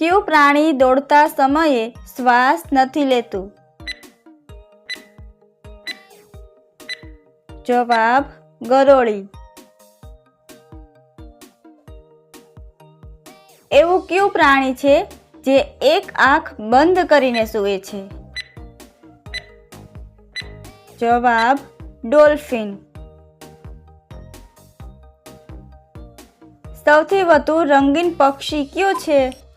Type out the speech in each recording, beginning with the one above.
કયું પ્રાણી દોડતા સમયે શ્વાસ નથી લેતું? જવાબ, ગરોળી. એવું કયું પ્રાણી છે જે એક આંખ બંધ કરીને સૂવે છે? જવાબ, ડોલ્ફિન. સૌથી વધુ રંગીન પક્ષી કયું છે?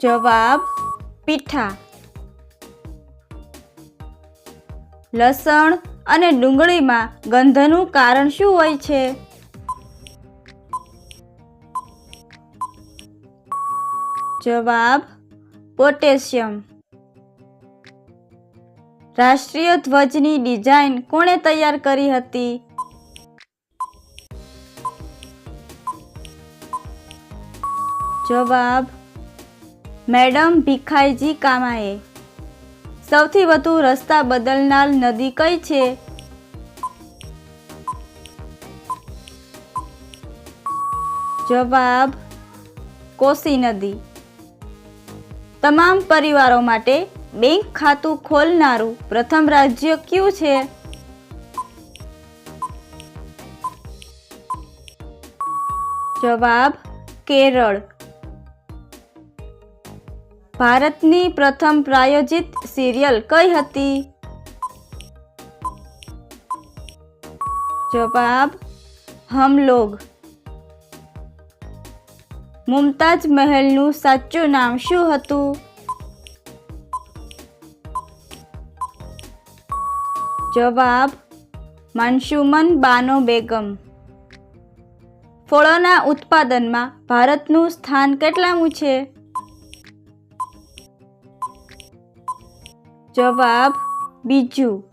જવાબ પીઠા. લસણ અને ડુંગળીમાં ગંધનું કારણ શું હોય છે? જવાબ પોટેશિયમ. રાષ્ટ્રીય ધ્વજની ડિઝાઇન કોણે તૈયાર કરી હતી? જવાબ મેડમ ભીખાઈજી કામાએ. સૌથી વધુ રસ્તા બદલનાર નદી કઈ છે? જવાબ, કોસી નદી. તમામ પરિવારો માટે બેંક ખાતું ખોલનારું પ્રથમ રાજ્ય કયું છે? જવાબ, કેરળ. ભારતની પ્રથમ પ્રાયોજિત સિરિયલ કઈ હતી? જવાબ હમ લોગ મુમતાજ મહેલનું સાચું નામ શું હતું? જવાબ, માનસુમન બાનો બેગમ. ફળોના ઉત્પાદનમાં ભારતનું સ્થાન કેટલામું છે? જવાબ બીજું.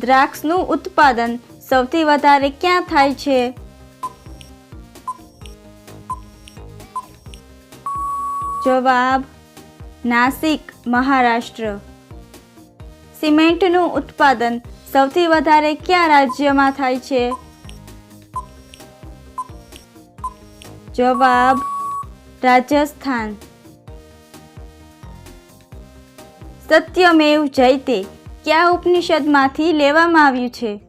દ્રાક્ષનું ઉત્પાદન સૌથી વધારે ક્યાં થાય છે? જવાબ નાસિક, મહારાષ્ટ્ર. સિમેન્ટનું ઉત્પાદન સૌથી વધારે કયા રાજ્યમાં થાય છે? જવાબ રાજસ્થાન. સત્યમેવ જયતે કયા ઉપનિષદમાંથી લેવામાં આવ્યું છે?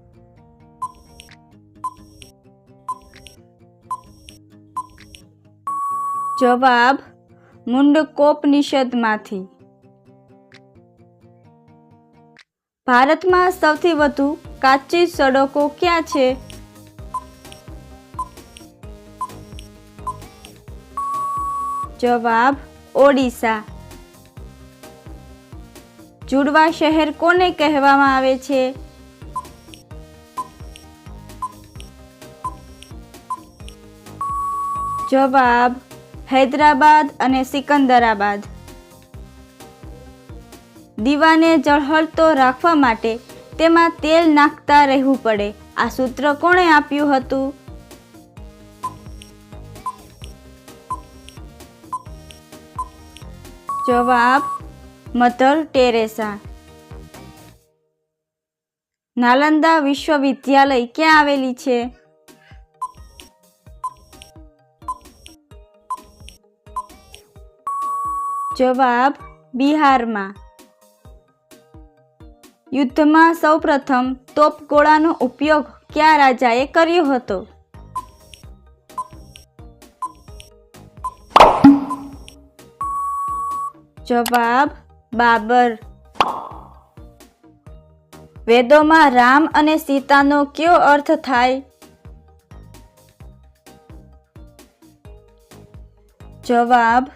જવાબ, મુંડકોપનિષદમાંથી. ભારતમાં સૌથી વધુ કાચી સડકો ક્યાં છે? જવાબ, ઓડિશા. જુડવા શહેર કોને કહેવામાં આવે છે? જવાબ, હૈદરાબાદ અને સિકંદરાબાદ. દીવાને જળહળતો રાખવા માટે તેમાં તેલ નાખતા રહેવું પડે. આ સૂત્ર કોણે આપ્યું હતું? જવાબ મધર ટેરેસા. નાલંદા વિશ્વવિદ્યાલય ક્યાં આવેલી છે? જવાબ બિહારમાં. યુદ્ધમાં સૌપ્રથમ તોપગોળાનો ઉપયોગ કયા રાજાએ કર્યો હતો? જવાબ બાબર. વેદોમાં રામ અને સીતાનો કયો અર્થ થાય? જવાબ,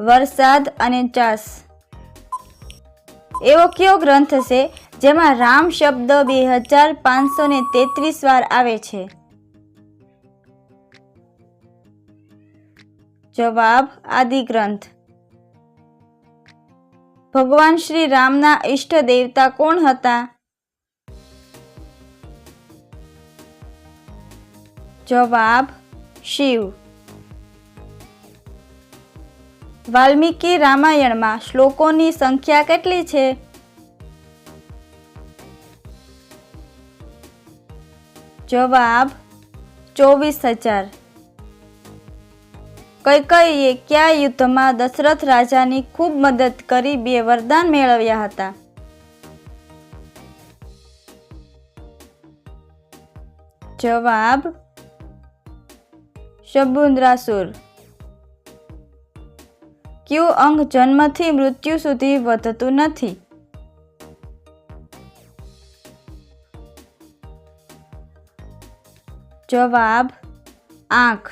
વરસાદ અને ચાસ. એવો કયો ગ્રંથ છે જેમાં રામ શબ્દ બે હજાર પાંચસો ને તેત્રીસ વાર આવે છે? જવાબ, આદિ ગ્રંથ. ભગવાન શ્રી રામના ઈષ્ટ દેવતા કોણ હતા? જવાબ, શિવ. વાલ્મીકી રામાયણમાં શ્લોકોની સંખ્યા કેટલી છે? જવાબ, ચોવીસ હજાર. કૈકઈએ કયા યુદ્ધમાં દશરથ રાજાની ખૂબ મદદ કરી બે વરદાન મેળવ્યા હતા. જવાબ શબુન્દ્રાસુર કયું અંગ જન્મથી મૃત્યુ સુધી વધતું નથી. જવાબ, આંખ.